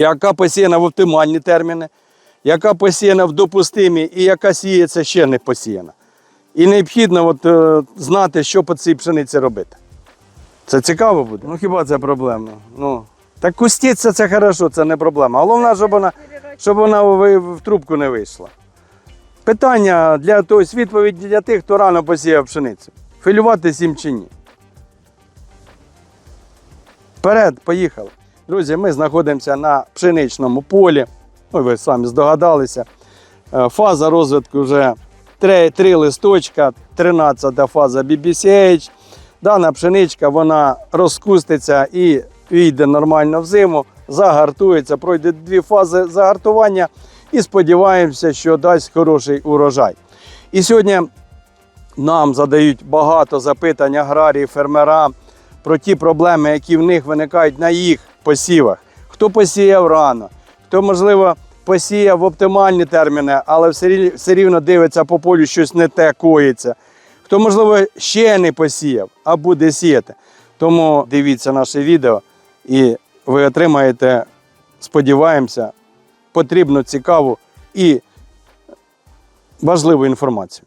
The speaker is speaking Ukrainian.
яка посіяна в оптимальні терміни, яка посіяна в допустимі і яка сіється ще не посіяна. І необхідно от, е, знати, що по цій пшениці робити. Це цікаво буде? Ну хіба це проблема? Ну, так кустіться це хорошо, це не проблема. Головне, щоб вона, щоб вона в, в трубку не вийшла. Питання для тобто відповідь для тих, хто рано посіяв пшеницю. Філювати їм чи ні? Вперед, поїхали. Друзі, ми знаходимося на пшеничному полі. Ну, ви самі здогадалися. Е, Фаза розвитку вже три, три листочка, 13 фаза BBCH. Дана пшеничка вона розкуститься і війде нормально в зиму, загартується, пройде дві фази загартування і сподіваємося, що дасть хороший урожай. І сьогодні нам задають багато запитань аграрії, фермера про ті проблеми, які в них виникають на їх посівах. Хто посіяв рано, хто, можливо, посіяв в оптимальні терміни, але все рівно дивиться по полю, щось не те коїться. Хто, можливо, ще не посіяв, а буде сіяти. Тому дивіться наше відео і ви отримаєте, сподіваємося, потрібну, цікаву і важливу інформацію.